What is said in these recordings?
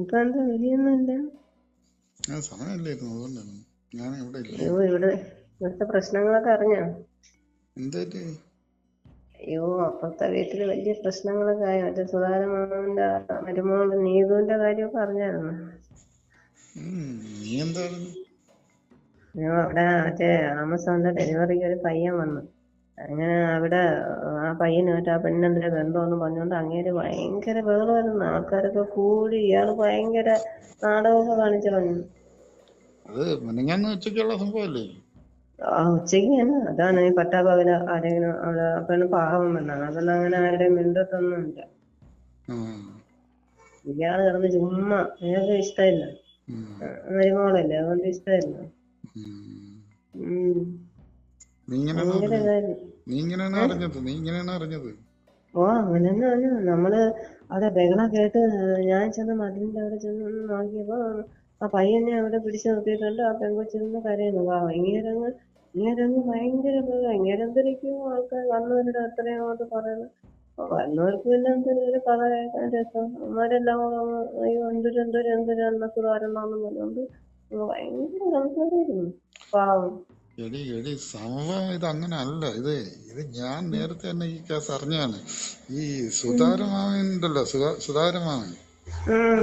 ഇപ്പൊ എന്താ സമയമില്ലായിരുന്നു അതുകൊണ്ടാണ്. ഞാൻ ഇവിടെ ഇല്ല. അയ്യോ ഇവിടെ ഇവിടുത്തെ പ്രശ്നങ്ങളൊക്കെ അറിഞ്ഞോ? എന്തായിട്ട് അയ്യോ അപ്പുറത്തെ വീട്ടിൽ വലിയ പ്രശ്നങ്ങളൊക്കെ ആയി. മറ്റേ സുധാരമാമന്റെ മരുമോളുടെ നീതുവിന്റെ കാര്യമൊക്കെ അറിഞ്ഞായിരുന്നു? നീ അയ്യോ അവിടെ മറ്റേ ആമസോണിന്റെ ഡെലിവറിക്ക് ഒരു പയ്യൻ വന്നു. അങ്ങനെ അവിടെ ആ പയ്യനുമായിട്ട് ആ പെണ്ണെന്തിന്റെ ബന്ധമെന്ന് പറഞ്ഞുകൊണ്ട് അങ്ങേര് ഭയങ്കര ബഹളമായിരുന്നു. ആൾക്കാരൊക്കെ കൂടി ഇയാൾ ഭയങ്കര നാടകമൊക്കെ കാണിച്ചു കളഞ്ഞു. അത് മിനിങ്ങാന്ന് ഉച്ചയ്ക്കുള്ള സംഭവമല്ലേ? ആ ഉച്ചയ്ക്ക് തന്നെ അതാണ് ഈ പട്ടാപകല ആരെങ്കിലും അവിടെ പെണ്ണ് പാവം പെണ്ണാണ്. അതെല്ലാം അങ്ങനെ ആരുടെയും മിണ്ടത്തൊന്നുമില്ല. ഇല്ല ഇയാൾ കിടന്ന് ചുമ്മാ. അയാൾക്ക് ഇഷ്ടമില്ല. മരുമോളല്ലേ? അതുകൊണ്ട് ഇഷ്ടമില്ല. ഭയങ്കര ഇതായിരുന്നു. നീ ഇങ്ങനെയാണ് അറിഞ്ഞത് നീ ഇങ്ങനെയാണ് അറിഞ്ഞത്. ഓ അങ്ങനെ തന്നെ നമ്മൾ അവിടെ ബഹളം കേട്ട് ഞാൻ ചെന്ന് മതിലിന്റെ അവിടെ ചെന്ന് നോക്കിയപ്പോ ആ പയ്യനെ അവിടെ പിടിച്ചു നിർത്തിയിട്ടുണ്ട്. ആ പെൺകൊച്ചിരുന്ന് കരയുന്നു. വാ ഇങ്ങേരങ്ങ് ഇങ്ങേരങ്ങ് ഭയങ്കര ബഹളം. ഇങ്ങേരെന്തിരിക്കും ആൾക്കാർ വന്നവരുടെ അത്രയും അങ്ങോട്ട് പറയുന്നു. വന്നവർക്ക് പിന്നെ എന്തൊരു കഥ കേൾക്കാൻ രസം അങ്ങ് അയ്യോ എന്തൊരു എന്തൊരു എന്തൊരു എന്ന സുധാരണന്ന് പറഞ്ഞുകൊണ്ട് ഭയങ്കര സംസാരമായിരുന്നു. പാവം എടി എടി സംഭവം ഇത് അങ്ങനെ അല്ല ഇത് ഇത് ഞാൻ നേരത്തെ തന്നെ ഈ കേസ് അറിഞ്ഞാണ് ഈ സുതാരമാവൻ ഉണ്ടല്ലോ സുതാരമാമൻ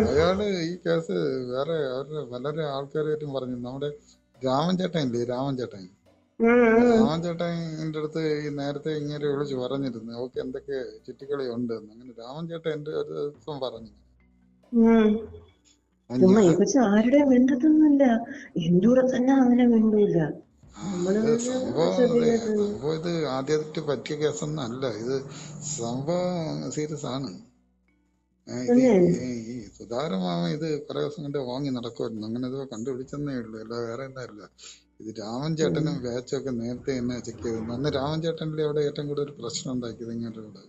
അയാൾ ഈ കേസ് വേറെ അവരുടെ വളരെ ആൾക്കാരായിട്ടും പറഞ്ഞു. നമ്മുടെ രാമൻ ചേട്ടൻ ഇല്ലേ രാമൻ ചേട്ടൻ? രാമൻ ചേട്ടന്റെ അടുത്ത് ഈ നേരത്തെ ഇങ്ങനെ വിളിച്ച് പറഞ്ഞിരുന്നു. ഓക്കെ എന്തൊക്കെ ചുറ്റിക്കളി ഉണ്ട് അങ്ങനെ രാമൻ ചേട്ടൻ എന്റെ ഒരു ദിവസം പറഞ്ഞു. ആരുടെ മിണ്ടത്തൊന്നുമില്ല. എന്റെ കൂടെ തന്നെ അങ്ങനെ മിണ്ടൂല. സംഭവം ഇത് ആദ്യമായിട്ട് പറ്റിയ കേസൊന്നും അല്ല. ഇത് സംഭവം സീരിയസ് ആണ്. ഈ സുധാരമാമ ഇത് കുറെ ദിവസം കണ്ട് വാങ്ങി നടക്കുമായിരുന്നു. അങ്ങനെ ഇത് കണ്ടുപിടിച്ചെന്നേ ഉള്ളൂ. അല്ല വേറെ ഒന്നുമില്ല ഇത് രാമൻ ചേട്ടനും ബാച്ചൊക്കെ നേരത്തെ തന്നെ ചെക്ക് ചെയ്തിരുന്നു. അന്ന് രാമൻ ചേട്ടനിലെ അവിടെ ഏറ്റവും കൂടുതൽ പ്രശ്നം ഉണ്ടാക്കിയത് ഇങ്ങോട്ട് ഇവിടെ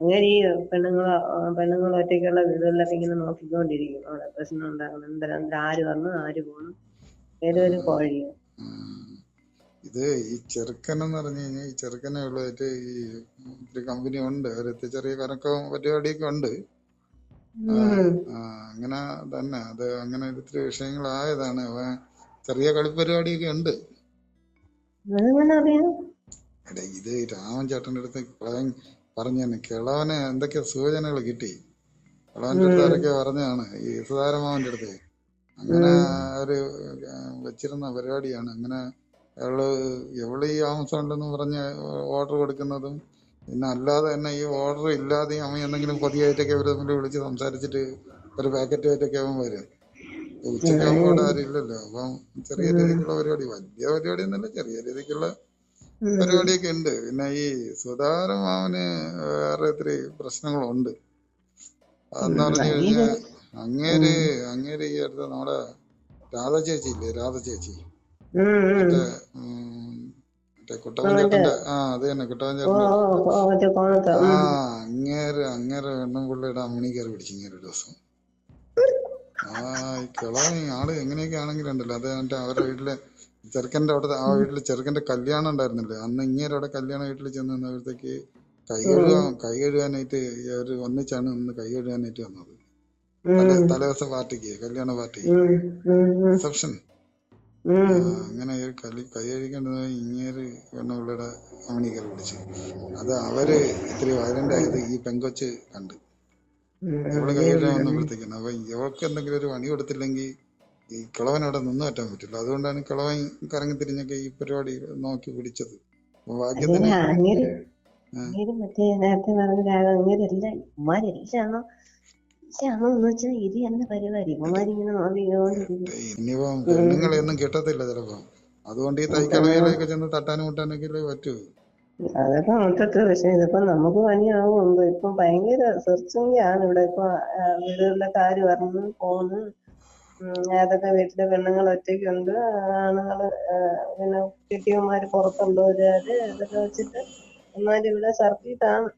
അങ്ങനെ ഈ പെണ്ണുങ്ങളെ ആ, പെണ്ണുങ്ങൾ ഒറ്റയ്ക്കുള്ള വീടുകളിലൊക്കെ ഇങ്ങനെ നോക്കിക്കൊണ്ടിരിക്കും. അവിടെ പ്രശ്നം ഉണ്ടാകുന്നു എന്തെല്ലാം ആര് വന്നു ആര് പോണു. ഏതൊരു കോഴിയോ. ഇത് ഈ ചെറുക്കൻ എന്ന് പറഞ്ഞു കഴിഞ്ഞാൽ ഈ ചെറുക്കനെ ഉള്ളതായിട്ട് ഈ ഒരു കമ്പനി ഉണ്ട്. ഒരു ചെറിയ കറക്കവും പരിപാടിയൊക്കെ ഉണ്ട്. അങ്ങനെ തന്നെ. അത് അങ്ങനെ ഇത്തിരി വിഷയങ്ങളായതാണ്. ആയതാണ് ചെറിയ കളിപ്പരിപാടിയൊക്കെ ഉണ്ട്. എടാ ഇത് രാമൻ ചേട്ടന്റെ അടുത്ത് പറയാൻ പറഞ്ഞു കിളവന് എന്തൊക്കെ സൂചനകൾ കിട്ടി. കിളവന്റെ അടുത്ത് ഉം ആരൊക്കെ പറഞ്ഞതാണ്. ഈ സുധാരമാവന്റെ അടുത്ത്. അങ്ങനെ ഒരു വെച്ചിരുന്ന പരിപാടിയാണ്. അങ്ങനെ അയാൾ എവിടെ ഈ ആമസോണിലെന്ന് പറഞ്ഞ് ഓർഡർ കൊടുക്കുന്നതും പിന്നെ അല്ലാതെ തന്നെ ഈ ഓർഡർ ഇല്ലാതെ അമ്മ എന്തെങ്കിലും പൊതിയായിട്ടൊക്കെ ഇവർ തമ്മിൽ വിളിച്ച് സംസാരിച്ചിട്ട് ഒരു പാക്കറ്റ് ആയിട്ടൊക്കെ അവൻ വരും. ഉച്ചയ്ക്കാകുമ്പോൾ അവിടെ ആരും ഇല്ലല്ലോ. അപ്പം ചെറിയ രീതിക്കുള്ള പരിപാടി. വലിയ പരിപാടി ഒന്നുമല്ല ചെറിയ രീതിക്കുള്ള പരിപാടിയൊക്കെ ഉണ്ട്. പിന്നെ ഈ സുധാരമാവന് വേറെ ഇത്തിരി പ്രശ്നങ്ങളുണ്ട്. അതെന്ന് പറഞ്ഞു കഴിഞ്ഞാൽ അങ്ങേര് അങ്ങേര് ഈ അടുത്ത് നമ്മുടെ രാധ ചേച്ചി ഇല്ലേ? രാധ ചേച്ചി. മറ്റേ അവന്റെ ചേട്ടന്റെ ആ അത് തന്നെ കുട്ടപ്പൻ ചേട്ടന്റെ ആ അങ്ങേര് അങ്ങേരെ വെണ്ണും പുള്ളിയുടെ അമ്മണി കയറി പിടിച്ചു ഇങ്ങനെ ഒരു ദിവസം. ആ ഈ കിളവൻ ആൾ എങ്ങനെയൊക്കെ ആണെങ്കിലും ഉണ്ടല്ലോ. അത് അവരുടെ വീട്ടിലെ ചെറുക്കന്റെ അവിടെ ആ വീട്ടിൽ ചെറുക്കന്റെ കല്യാണം ഉണ്ടായിരുന്നില്ലേ? അന്ന് ഇങ്ങേരെ അവിടെ കല്യാണ വീട്ടിൽ ചെന്ന് നിന്നപ്പോഴത്തേക്ക് കൈ കഴുകാൻ കൈ കഴുകാനായിട്ട് അവർ ഒന്നിച്ചാണ് നിന്ന് കൈ കഴുകാനായിട്ട് വന്നത്. തലേദിവസ പാർട്ടിക്ക് കല്യാണ പാർട്ടി റിസപ്ഷൻ. അങ്ങനെ ഒരു കലി കൈ കഴിക്കേണ്ടത് ഇങ്ങേര് പെണ്ണുപിള്ളയുടെ അമ്മണി കയറി പിടിച്ചു അത് അവർ ഇത്തിരി വയലന്റ് ആയത് ഈ പെങ്കൊച്ച് കണ്ട്. ഇവൾ അതേ കൈ കഴുകാൻ വന്നപ്പോഴത്തേക്കാണ്. അപ്പൊ ഇവൾക്ക് എന്തെങ്കിലും ഒരു പണി കൊടുത്തില്ലെങ്കിൽ ഈ കിളവൻ അവിടെ നിന്ന് പറ്റാൻ പറ്റില്ല. അതുകൊണ്ടാണ് കിളവൻ കറങ്ങി തിരിഞ്ഞൊക്കെ ഈ പരിപാടി നോക്കി പിടിച്ചത്. ഭാഗ്യത്തിന് ഇനിയിപ്പം കിട്ടത്തില്ല ചിലപ്പോ. അതുകൊണ്ട് ഈ തൈക്കളവിയിലൊക്കെ ചെന്ന് തട്ടാനും മുട്ടാനൊക്കെ പറ്റൂ. അതൊക്കെ മൊത്തത്തിൽ പക്ഷെ ഇതിപ്പോ നമുക്ക് പണിയാവുന്നുണ്ട്. ഇപ്പൊ ഭയങ്കര സെർച്ചിങ് ആണ് ഇവിടെ. ഇപ്പൊ വീടുകളിലെ വീടുകളിലൊക്കെ ആര് പോകുന്നു ഏതൊക്കെ വീട്ടിലെ പെണ്ണുങ്ങൾ ഒറ്റയ്ക്കുണ്ട് ആണുങ്ങൾ ആ, പിന്നെ കെട്ടിയന്മാര് പുറത്തുണ്ടോ ഇതാര് ഇതൊക്കെ വെച്ചിട്ട് എന്നാലും ഇവിടെ സർക്കിട്ടാണ്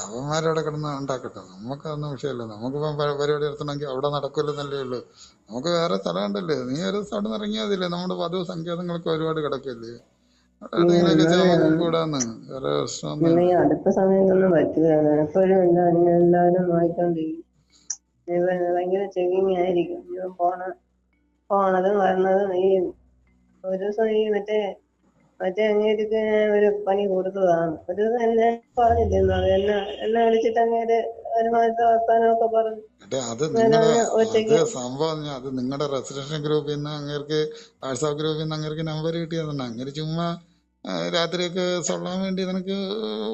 അവന്മാരവിടെ കിടന്ന് ഉണ്ടാക്കട്ടെ. നമുക്കതൊന്നും വിഷയമല്ല. നമുക്കിപ്പം പരിപാടി നടത്തണമെങ്കിൽ അവിടെ നടക്കില്ലെന്നല്ലേ ഉള്ളൂ. നമുക്ക് വേറെ സ്ഥലം ഉണ്ടല്ലേ? നീ ഒരു ദിവസം അവിടെ നിന്ന് ഇറങ്ങിയാൽ മതില്ലേ നമ്മുടെ പതിവ് സങ്കേതങ്ങളൊക്കെ ഒരുപാട് കിടക്കില്ലേ? നമുക്ക് അടുത്ത സമയത്തൊന്നും പറ്റില്ല. എപ്പോഴും എല്ലാവരും നോക്കിക്കൊണ്ടിരിക്കും. ഇവൻ ഭയങ്കര ചെക്കിങ് ആയിരിക്കും ഇവൻ പോണ പോണതും വരുന്നതും ഈ ഒരു ദിവസം ഈ മറ്റേ മറ്റേ അങ്ങേരിക്ക് ഒരു പണി കൊടുത്തതാണ്. ഒരു ദിവസം എന്നെ പറഞ്ഞില്ലേ എന്നെ എന്നെ വിളിച്ചിട്ട് അങ്ങേര് ഒരുമാതിരത്തെ വർത്താനമൊക്കെ പറഞ്ഞു. അത് നിങ്ങളുടെ സംഭവം അത് നിങ്ങളുടെ റെസിഡൻഷ്യൽ ഗ്രൂപ്പിൽ നിന്ന് അങ്ങേർക്ക് വാട്സാപ്പ് ഗ്രൂപ്പിൽ നിന്ന് അങ്ങേർക്ക് നമ്പർ കിട്ടിയതാണ് അങ്ങേര് ചുമ്മാ രാത്രിയൊക്കെ സൊള്ളാൻ വേണ്ടി നിനക്ക്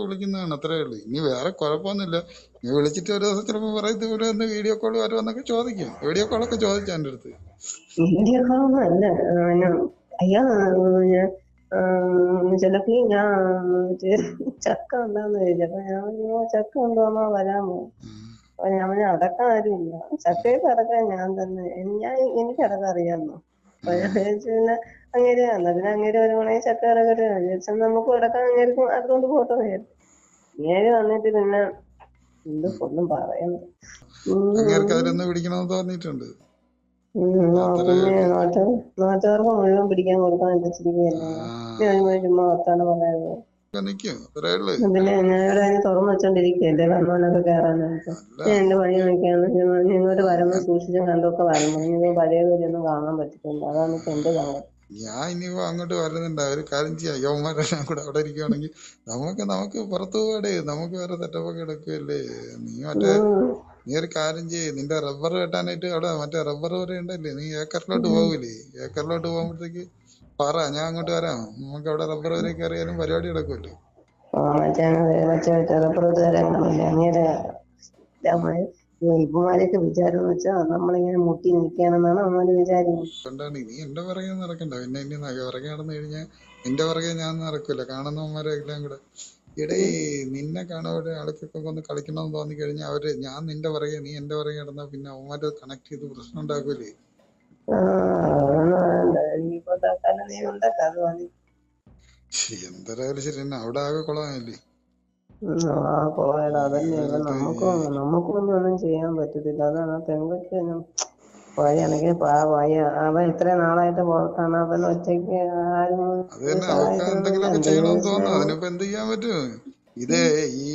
വിളിക്കുന്നതാണ്. അത്രേ ഉള്ളൂ. ഇനി വേറെ കുഴപ്പമൊന്നുമില്ല. നീ വിളിച്ചിട്ട് ഒരു ദിവസം ചിലപ്പോൾ പറയത്ത് ഇവിടെ ഒന്ന് വീഡിയോ കോൾ വരുമെന്നൊക്കെ ചോദിക്കും. വീഡിയോ കോളൊക്കെ ചോദിച്ചു എന്റെ അടുത്ത്. പിന്നെ അയ്യോ ചിലപ്പോ ഞാൻ ചക്ക ഉണ്ടാന്ന് ഞാൻ ചക്ക ഉണ്ടോന്നോ വരാമോ. അപ്പൊ ഞാൻ ഇല്ല ആരുമില്ല. ചക്കയൊക്കെ അടക്കാൻ ഞാൻ തന്നെ. ഞാൻ എനിക്ക് അടക്കം അറിയാമോ അപ്പൊ ഞാൻ വിചാരിച്ചു പിന്നെ അങ്ങേര് എന്നാ പിന്നെ അങ്ങേര് വരുവാണെങ്കിൽ ചക്ക അടക്കട്ടെ വിചാരിച്ചാൽ നമുക്ക് അടക്കാൻ അങ്ങേർക്ക് അതുകൊണ്ട് പോട്ടെ വിചാരിച്ചു. അങ്ങേര് വന്നിട്ട് പിന്നെ എന്ത് ഒന്നും പറയുന്നു അങ്ങേർക്ക് അതിലൊന്ന് പിടിക്കണമെന്ന് തോന്നിയിട്ടുണ്ട്? നാട്ടുകാർക്ക് മുഴുവൻ പിടിക്കാൻ കൊടുക്കാൻ ചുമ്മാ വർത്താനം പറയാതെ തുറന്നു കയറാനായിട്ട്. അല്ല. ഞാൻ എന്റെ പണി നോക്കിയാണ്. ഇങ്ങോട്ട് വരുമ്പോൾ സൂക്ഷിച്ചും കണ്ടൊക്കെ വരണം. ഇനി പഴയ ഒന്നും കാണാൻ പറ്റത്തില്ല. അതാണ് ഇപ്പൊ എന്റെ സങ്കടം ഞാൻ ഇനിയിപ്പോ അങ്ങോട്ട് വരുന്നുണ്ട്. ഒരു കാര്യം ചെയ്യാം. യവന്മാരെല്ലാം കൂടെ അവിടെ ഇരിക്കുവാണെങ്കിൽ നമുക്ക് നമുക്ക് പുറത്തു പോകടേ നമുക്ക് വേറെ തെറ്റപ്പൊക്കെ എടുക്കുകയല്ലേ നീ മറ്റേ നീ ഒരു കാര്യം ചെയ്യ്. നിന്റെ റബ്ബർ വെട്ടാനായിട്ട് അവിടെ മറ്റേ റബ്ബർ വരെ ഉണ്ടല്ലേ? നീ ഏക്കറിലോട്ട് പോകൂലേ ഏക്കറിലോട്ട് പോകുമ്പോഴത്തേക്ക് പറ ഞാൻ അങ്ങോട്ട് വരാം. നമുക്ക് അവിടെ റബ്ബർ വരെ കയറിയാലും പരിപാടി നടക്കുമല്ലോ. എന്ന് നീ എന്റെ പുറകെ നടക്കണ്ട. പിന്നെ ഇനി ന- പുറകെ നടന്നു കഴിഞ്ഞാൽ നിന്റെ പുറകെ ഞാൻ നടക്കൂല. കാണുന്നവന്മാരെ എല്ലാം കൂടെ. ഇടേ നിന്നെ കാണാതെ ആൾക്കൊക്കെ ഒന്ന് കളിക്കണമെന്ന് തോന്നി കഴിഞ്ഞാൽ അവർ ഞാൻ നിന്റെ പുറകെ നീ എന്റെ പുറകെ നടന്നാ പിന്നെ അവന്മാര് കണക്ട് ചെയ്ത് പ്രശ്നം ഉണ്ടാക്കൂലേ? ഇനിയിപ്പോ തൽക്കാലം നീ ഉണ്ടാക്കാം അത് മതി. ശ്ശി, ശരി തന്നെ അവിടെ ആകെ കുളമായില്ലേ ഉം, ആ പോയടാ അതന്നെ. നമുക്കും നമുക്കും ഒന്നും ഒന്നും ചെയ്യാൻ പറ്റത്തില്ല. അതാണ് ആ പെങ്കൊച്ച് പോയാണെങ്കിൽ പാവമായ അവൻ ഇത്രയും നാളായിട്ട് പുറത്താണ് അവൻ ഒറ്റയ്ക്ക് ആരും എന്ത് ചെയ്യാൻ പറ്റും? ഇതേ ഈ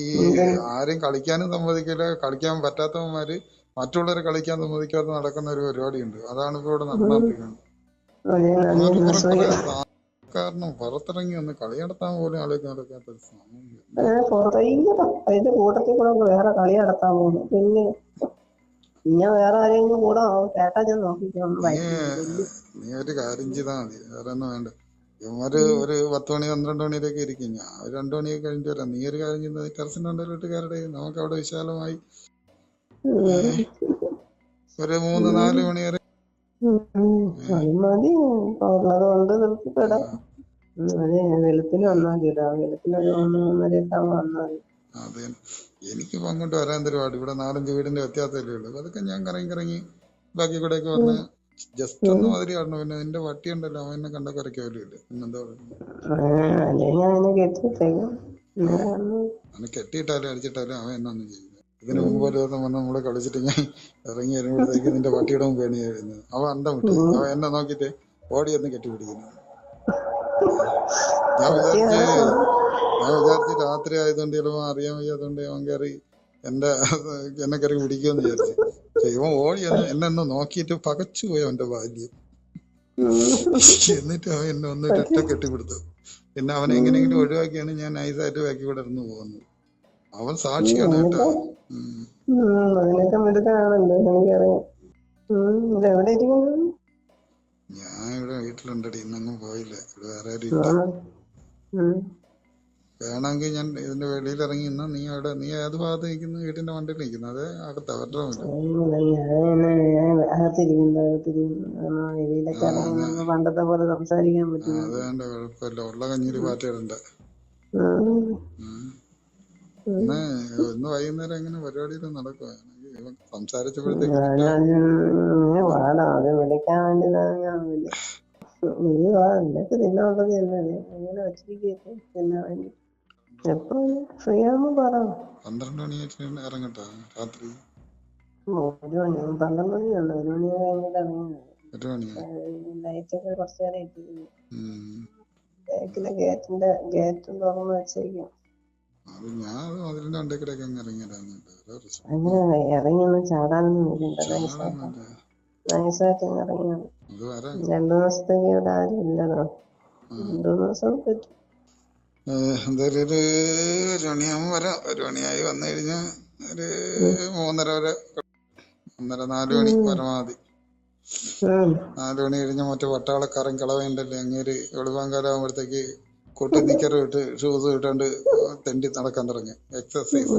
ആരും കളിക്കാനും സമ്മതിക്കില്ല കളിക്കാൻ പറ്റാത്തവന്മാര് മറ്റുള്ളവരെ കളിക്കാൻ സമ്മതിക്കാതെ നടക്കുന്ന ഒരു പരിപാടി ഉണ്ട് അതാണ് ഇപ്പൊ ഇവിടെ നടന്നുകൊണ്ടിരിക്കുന്നത് കാരണം പുറത്തിറങ്ങി ഒന്ന് കളി നടത്താൻ പോലും ആൾക്ക് നടക്കാത്ത ഒരു സമയം കൂട്ടത്തിൽ കൂടെ വേറെ കളി നടത്താൻ പോകുന്നു. പിന്നെ പിന്നെ വേറെ ആരെങ്കിലും കൂടെ കേട്ടാ ഞാൻ നോക്കിക്കാം നീ ഒരു കാര്യം ചെയ്താൽ മതി. വേറെ ഒന്നും വേണ്ട. ഇവന്മാര് ഒരു പത്ത് മണി പന്ത്രണ്ട് മണിയിലേക്ക് ഇരിക്കും. ഞാൻ ഒരു രണ്ടു മണിയൊക്കെ കഴിഞ്ഞിട്ട് വരാം. നീ ഒരു കാര്യം ചെയ്യുന്നത് ടെറസിന്റെ ഉണ്ടല്ലോട്ട് കയറടേ. നമുക്ക് അവിടെ വിശാലമായി ഒരു മൂന്ന് നാല് മണി വരെ മതി ഉള്ളതുകൊണ്ട് തൃപ്തിപ്പെടാം അതെ വെളുപ്പിന് വന്നാൽ മതി വെളുപ്പിന് ഒരു മൂന്ന് മൂന്നരയൊക്കെ ആകുമ്പോൾ വന്നാൽ മതി. അത്. തന്നെ. എനിക്കിപ്പോ അങ്ങോട്ട് വരാൻ തരുവാട് ഇവിടെ നാലഞ്ച് വീടിന്റെ വ്യത്യാസമല്ലേ ഉള്ളൂ. അതൊക്കെ ഞാൻ കറങ്ങി കറങ്ങി ബാക്കി കൂടെ ഒക്കെ വന്ന് ജസ്റ്റ് ഒന്ന് മാതിരി കാണണം. പിന്നെ നിന്റെ വട്ടി ഉണ്ടല്ലോ അവൻ എന്നെ കണ്ട കുരയ്ക്കോലും ഇല്ല? പിന്നെന്താ പറയുക കെട്ടിയിട്ടാലും അടിച്ചിട്ടാലും അവൻ എന്നൊന്നും ചെയ്യും ഇതിന് മുമ്പ് ഒരു ദിവസം വന്ന് നമ്മളെ കളിച്ചിട്ട് ഞാൻ ഇറങ്ങി വരുമ്പോഴത്തേക്ക് നിന്റെ പട്ടിയുടെ മുമ്പ് വരുന്നത് അവൻ അന്തം വിട്ടു. അവൻ എന്നെ നോക്കിട്ട് ഓടി ഒന്ന് കെട്ടിപ്പിടിക്കുന്നു. ഞാൻ വിചാരിച്ച് ഞാൻ വിചാരിച്ച് രാത്രി ആയതുകൊണ്ട് ചിലപ്പോ അറിയാൻ വയ്യാത്തോണ്ട് അവൻ കയറി എന്റെ എന്നെ കയറി പിടിക്കുമെന്ന് വിചാരിച്ചു. ഇവൻ ഓടി എന്നെ ഒന്ന് നോക്കിയിട്ട് പകച്ചു പോയി അവന്റെ ബാല്യം. എന്നിട്ട് അവൻ എന്നെ ഒന്ന് ഒറ്റ കെട്ടിപ്പിടുത്തു. പിന്നെ അവനെ എങ്ങനെയെങ്കിലും ഒഴിവാക്കിയാണ് ഞാൻ നൈസായിട്ട് ബാക്കി കൂടെ ഇറന്നു പോകുന്നത്. അവൻ സാക്ഷിയാണ് കേട്ടോ. അതിനൊക്കെ എനിക്കറിയാം. ഇരിക്കുന്നു? ഞാൻ ഇവിടെ വീട്ടിലുണ്ടടി ഇന്നൊന്നും പോയില്ല. ഇവിടെ വേറെ ആരും ഇല്ല. വേണമെങ്കിൽ ഞാൻ ഇതിന്റെ വെളിയിൽ ഇറങ്ങി ഇന്ന് നീ അവിടെ നീ ഏത് ഭാഗത്ത് നിൽക്കുന്നു? വീട്ടിന്റെ വണ്ടിയിൽ നിൽക്കുന്നു. അത് അകത്ത് അവരുടെ പണ്ടത്തെ പോലെ സംസാരിക്കാൻ പറ്റും അത് വേണ്ട കുഴപ്പമില്ല. ഉള്ള കഞ്ഞിരി. ഉം. ഇന്ന് ഇന്ന് വൈകുന്നേരം എങ്ങനെ പരിപാടിയിൽ നടക്കുക സംസാരിച്ചപ്പോഴത്തേക്ക് അത് വിളിക്കാൻ വേണ്ടി ഞാൻ വിളി നീ വാ നിനക്ക് തിന്നാനുള്ളത് തന്നെ. അങ്ങനെ വെച്ചിരിക്കേ തിന്നാൻ വേണ്ടി. എപ്പോ ഫ്രീ ആകുമ്പോ പറ. പന്ത്രണ്ട് മണിയായിട്ട് ഇറങ്ങട്ടോ? രാത്രി? ഒരു മണി. പന്ത്രണ്ട് മണിയുണ്ട് ഒരു മണി കഴിഞ്ഞിട്ട് ഇറങ്ങിയത് ഒരു മണിയാ ലൈറ്റ് ഒക്കെ കുറച്ചു നേരം ഇട്ടിരുന്നു ഉം. ബാക്കിലെ ഗേറ്റിന്റെ ഗേറ്റ് തുറന്ന് വെച്ചേക്കും അത് ഞാൻ അത് മതിലിന്റെ അണ്ടക്കിടയ്ക്ക് അങ്ങ് ഇറങ്ങിയിടാന്നുണ്ട് അങ്ങനെ ഇറങ്ങിയൊന്നും ചാടാനൊന്നും നൈസായിട്ട് ഇറങ്ങിയാണ് രണ്ടു ദിവസത്തേക്ക് ഇവിടെ ആരും ഇല്ലല്ലോ. രണ്ടു മൂന്ന് ദിവസം പറ്റും. ഏഹ് എന്തായാലും ഒരു ഒരു മണിയാകുമ്പോൾ വരാം. ഒരു മണിയായി വന്നു കഴിഞ്ഞാൽ ഒരു മൂന്നര വരെ ഒന്നര നാല് മണി പരമാവധി. നാല് മണി കഴിഞ്ഞ മറ്റേ വട്ടാളക്കാരൻ കളവയുണ്ടല്ലേ അങ്ങേര് വെളുപ്പാങ്കാലാകുമ്പോഴത്തേക്ക് കൊട്ടി നിക്കറും ഇട്ട് ഷൂസ് ഇട്ടുകൊണ്ട് തെണ്ടി നടക്കാൻ തുടങ്ങി. എക്സസൈസ്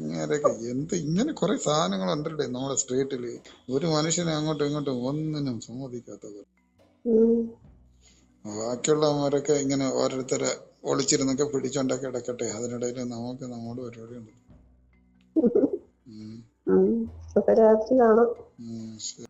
ഇങ്ങനെയൊക്കെ എന്ത് ഇങ്ങനെ കുറെ സാധനങ്ങൾ ഉണ്ടല്ലേ നമ്മുടെ സ്ട്രീറ്റിൽ ഒരു മനുഷ്യനെ അങ്ങോട്ടും ഇങ്ങോട്ടും ഒന്നിനും സമ്മതിക്കാത്തത്. ബാക്കിയുള്ളവരൊക്കെ ഇങ്ങനെ ഓരോരുത്തരെ ഒളിച്ചിരുന്നൊക്കെ പിടിച്ചോണ്ടൊക്കെ ഇടക്കട്ടെ അതിനിടയിൽ നമുക്ക് നമ്മുടെ പരിപാടിയുണ്ട് ശരി.